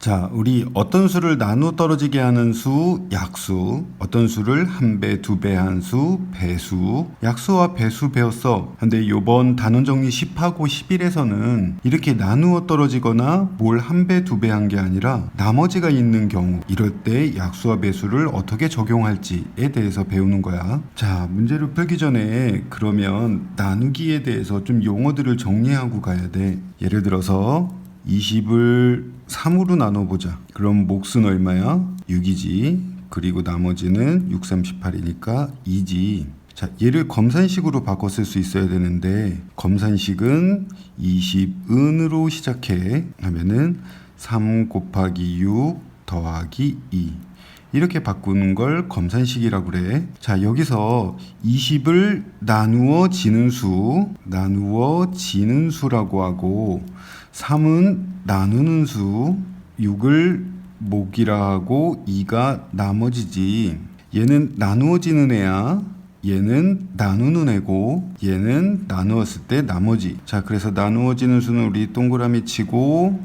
자, 우리 어떤 수를 나누어 떨어지게 하는 수, 약수, 어떤 수를 한 배, 두 배 한 수, 배수, 약수와 배수 배웠어. 근데 요번 단원 정리 10하고 11에서는 이렇게 나누어 떨어지거나 뭘 한 배, 두 배 한 게 아니라 나머지가 있는 경우, 이럴 때 약수와 배수를 어떻게 적용할지에 대해서 배우는 거야. 자, 문제를 풀기 전에 그러면 나누기에 대해서 좀 용어들을 정리하고 가야 돼. 예를 들어서 20을 3으로 나눠보자. 그럼 몫은 얼마야? 6이지. 그리고 나머지는 6, 38이니까 2지. 자, 얘를 검산식으로 바꿔 쓸 수 있어야 되는데, 검산식은 20은으로 시작해. 하면은 3 곱하기 6 더하기 2. 이렇게 바꾸는 걸 검산식이라고 그래. 자, 여기서 20을 나누어 지는 수, 나누어 지는 수라고 하고, 3은 나누는 수, 6을 목이라 하고 2가 나머지지. 얘는 나누어지는 애야. 얘는 나누는 애고 얘는 나누었을 때 나머지. 자, 그래서 나누어지는 수는 우리 동그라미 치고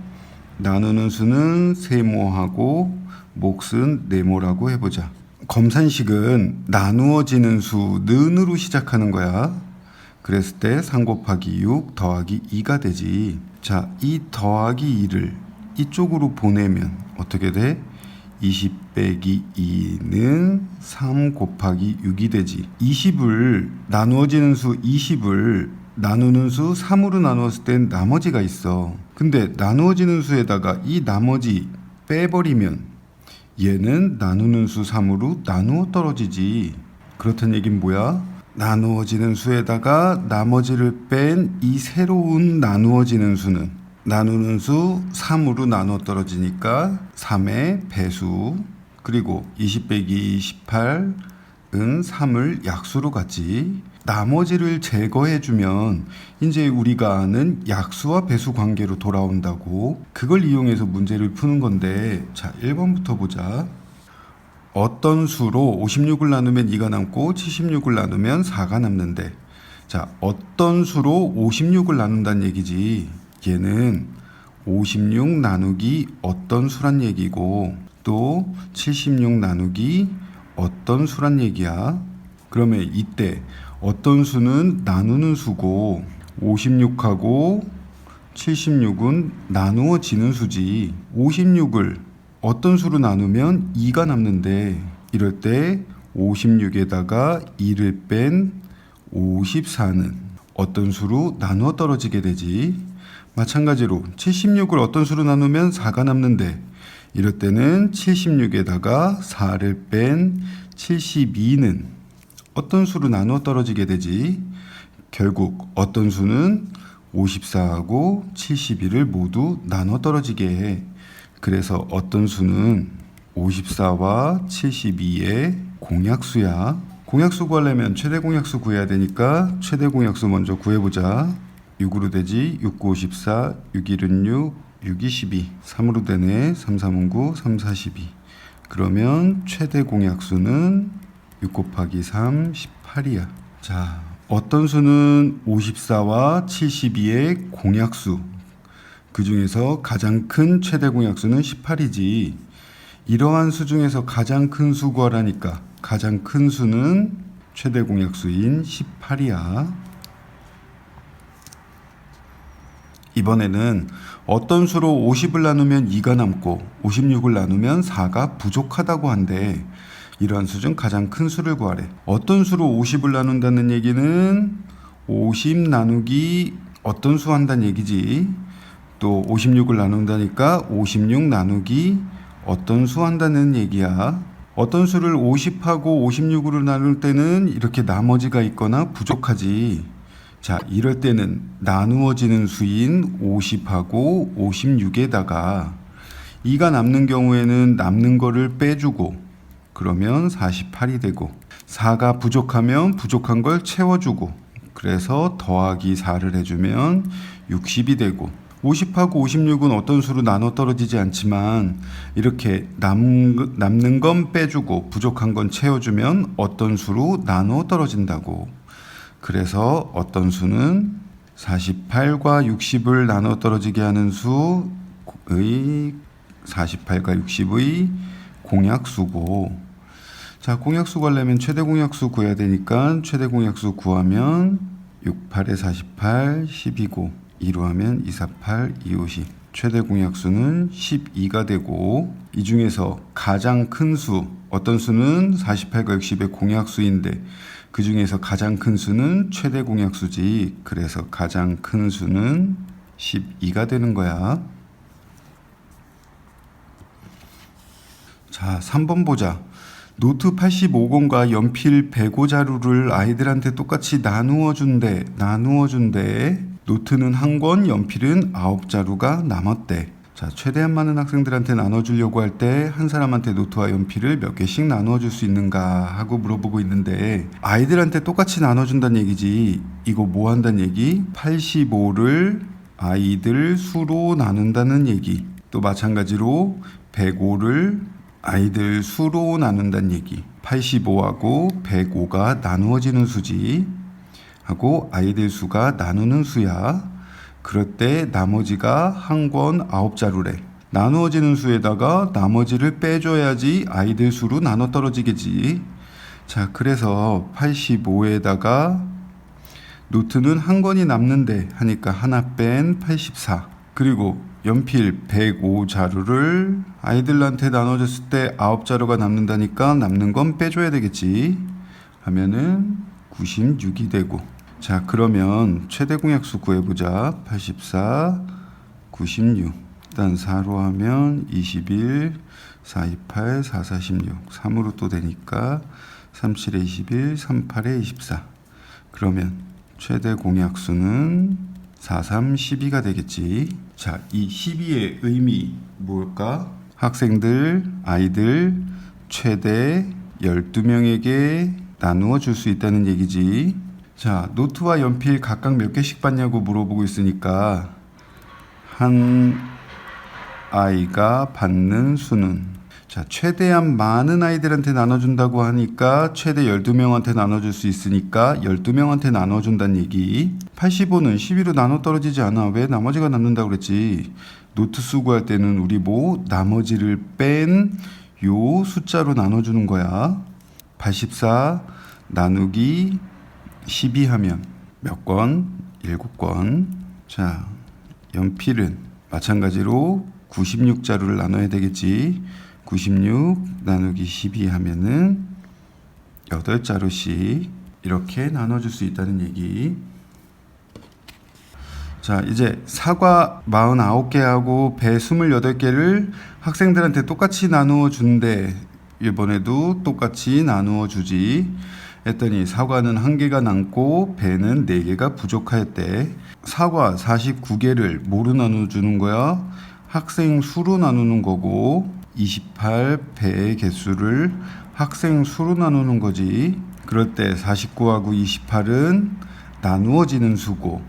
나누는 수는 세모하고 몫은 네모라고 해보자. 검산식은 나누어지는 수 는으로 시작하는 거야. 그랬을 때 3 곱하기 6 더하기 2가 되지. 자, 이 더하기 2를 이쪽으로 보내면 어떻게 돼? 20 빼기 2는 3 곱하기 6이 되지. 20을 나누어지는 수 20을 나누는 수 3으로 나누었을 땐 나머지가 있어. 근데 나누어지는 수에다가 이 나머지 빼버리면 얘는 나누는 수 3으로 나누어 떨어지지. 그렇다는 얘긴 뭐야? 나누어지는 수에다가 나머지를 뺀 이 새로운 나누어지는 수는 나누는 수 3으로 나누어 떨어지니까 3의 배수 그리고 20 빼기 18 은 3을 약수로 갖지 나머지를 제거해주면 이제 우리가 아는 약수와 배수 관계로 돌아온다고 그걸 이용해서 문제를 푸는 건데 자 1번부터 보자. 어떤 수로 56을 나누면 2가 남고 76을 나누면 4가 남는데 자 어떤 수로 56을 나눈다는 얘기지? 얘는 56 나누기 어떤 수란 얘기고 또 76 나누기 어떤 수란 얘기야? 그러면 이때 어떤 수는 나누는 수고 56하고 76은 나누어지는 수지. 56을 어떤 수로 나누면 2가 남는데? 이럴 때 56에다가 2를 뺀 54는 어떤 수로 나누어 떨어지게 되지? 마찬가지로 76을 어떤 수로 나누면 4가 남는데 이럴 때는 76에다가 4를 뺀 72는 어떤 수로 나누어 떨어지게 되지 결국 어떤 수는 54하고 71을 모두 나눠 떨어지게 해. 그래서 어떤 수는 54와 72의 공약수야. 공약수 구하려면 최대 공약수 구해야 되니까 최대 공약수 먼저 구해보자. 6으로 되지 6, 9, 54, 6, 1은 6, 6, 2, 12. 3으로 되네. 3, 3은 9, 3, 4, 12. 그러면 최대 공약수는 6 곱하기 3, 18이야. 자, 어떤 수는 54와 72의 공약수. 그 중에서 가장 큰 최대 공약수는 18이지. 이러한 수 중에서 가장 큰 수 구하라니까 가장 큰 수는 최대 공약수인 18이야. 이번에는 어떤 수로 50을 나누면 2가 남고 56을 나누면 4가 부족하다고 한데 이러한 수 중 가장 큰 수를 구하래. 어떤 수로 50을 나눈다는 얘기는 50 나누기 어떤 수 한다는 얘기지. 또 56을 나눈다니까 56 나누기 어떤 수 한다는 얘기야. 어떤 수를 50하고 56으로 나눌 때는 이렇게 나머지가 있거나 부족하지. 자, 이럴 때는 나누어지는 수인 50하고 56에다가 2가 남는 경우에는 남는 거를 빼주고 그러면 48이 되고 4가 부족하면 부족한 걸 채워주고 그래서 더하기 4를 해주면 60이 되고 50하고 56은 어떤 수로 나눠 떨어지지 않지만 이렇게 남, 남는 건 빼주고 부족한 건 채워주면 어떤 수로 나눠 떨어진다고 그래서 어떤 수는 48과 60을 나눠 떨어지게 하는 수의 48과 60의 공약수고. 자 공약수 구하려면 최대 공약수 구해야 되니까 최대 공약수 구하면 6, 8에 48, 12고 2로 하면 2, 4, 8, 2, 5, 10 최대 공약수는 12가 되고 이 중에서 가장 큰 수 어떤 수는 48과 60의 공약수인데 그 중에서 가장 큰 수는 최대 공약 수지 그래서 가장 큰 수는 12가 되는 거야 자 3번 보자 노트 85권과 연필 105 자루를 아이들한테 똑같이 나누어 준대. 나누어 준대. 노트는 한 권, 연필은 아홉 자루가 남았대. 자, 최대한 많은 학생들한테 나눠주려고 할 때 한 사람한테 노트와 연필을 몇 개씩 나눠줄 수 있는가 하고 물어보고 있는데 아이들한테 똑같이 나눠준다는 얘기지. 이거 뭐 한다는 얘기? 85를 아이들 수로 나눈다는 얘기. 또 마찬가지로 105를 아이들 수로 나눈다는 얘기. 85하고 105가 나누어지는 수지. 하고 아이들 수가 나누는 수야. 그럴 때 나머지가 한 권 아홉 자루래. 나누어지는 수에다가 나머지를 빼줘야지 아이들 수로 나눠 떨어지겠지. 자, 그래서 85에다가 노트는 한 권이 남는데 하니까 하나 뺀 84. 그리고 연필 105 자루를 아이들한테 나눠줬을 때 9자루가 남는다니까 남는 건 빼줘야 되겠지. 하면은 96이 되고. 자, 그러면 최대 공약수 구해보자. 84, 96. 일단 4로 하면 21, 4, 28, 4, 46. 3으로 또 되니까 37에 21, 38에 24. 그러면 최대 공약수는 4, 3, 12가 되겠지. 자, 이 12의 의미 뭘까? 학생들, 아이들 최대 12명에게 나누어 줄 수 있다는 얘기지. 자, 노트와 연필 각각 몇 개씩 받냐고 물어보고 있으니까 한 아이가 받는 수는 자, 최대한 많은 아이들한테 나눠준다고 하니까 최대 12명한테 나눠줄 수 있으니까 12명한테 나눠준다는 얘기. 85는 12로 나눠 떨어지지 않아. 왜 나머지가 남는다고 그랬지? 노트 수구할 때는 우리 뭐 나머지를 뺀 요 숫자로 나눠주는 거야. 84 나누기 12 하면 몇 권? 7권. 자, 연필은 마찬가지로 96자루를 나눠야 되겠지. 96 나누기 12 하면은 8자루씩 이렇게 나눠줄 수 있다는 얘기. 자, 이제 사과 49개하고 배 28개를 학생들한테 똑같이 나누어 준대. 이번에도 똑같이 나누어 주지. 했더니 사과는 한 개가 남고 배는 네 개가 부족하였대. 사과 49개를 뭐로 나눠 주는 거야? 학생 수로 나누는 거고 28 배의 개수를 학생 수로 나누는 거지. 그럴 때 49하고 28은 나누어지는 수고.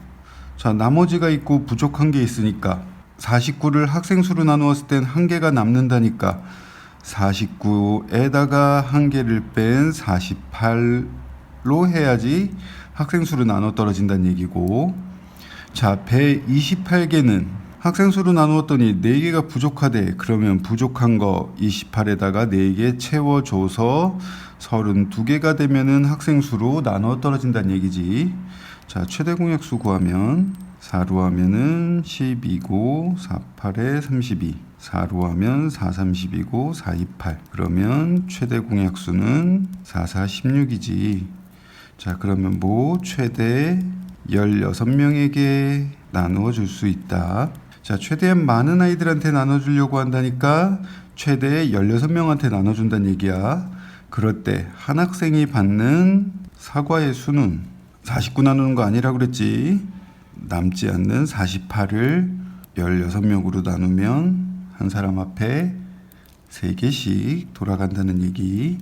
자, 나머지가 있고 부족한 게 있으니까 49를 학생 수로 나누었을 땐 한 개가 남는다니까 49에다가 한 개를 뺀 48로 해야지 학생 수로 나눠 떨어진다는 얘기고. 자, 배 28개는 학생 수로 나누었더니 4개가 부족하대. 그러면 부족한 거 28에다가 4개 채워줘서 32개가 되면은 학생 수로 나눠 떨어진다는 얘기지. 자, 최대 공약수 구하면 4로 하면은 12고 48에 32. 4로 하면 4, 32고 4, 28. 그러면 최대 공약수는 4, 4, 16이지. 자, 그러면 뭐 최대 16명에게 나누어 줄 수 있다. 자, 최대한 많은 아이들한테 나눠 주려고 한다니까 최대 16명한테 나눠 준다는 얘기야. 그럴 때 한 학생이 받는 사과의 수는 49 나누는 거 아니라 그랬지. 남지 않는 48을 16명으로 나누면 한 사람 앞에 3개씩 돌아간다는 얘기.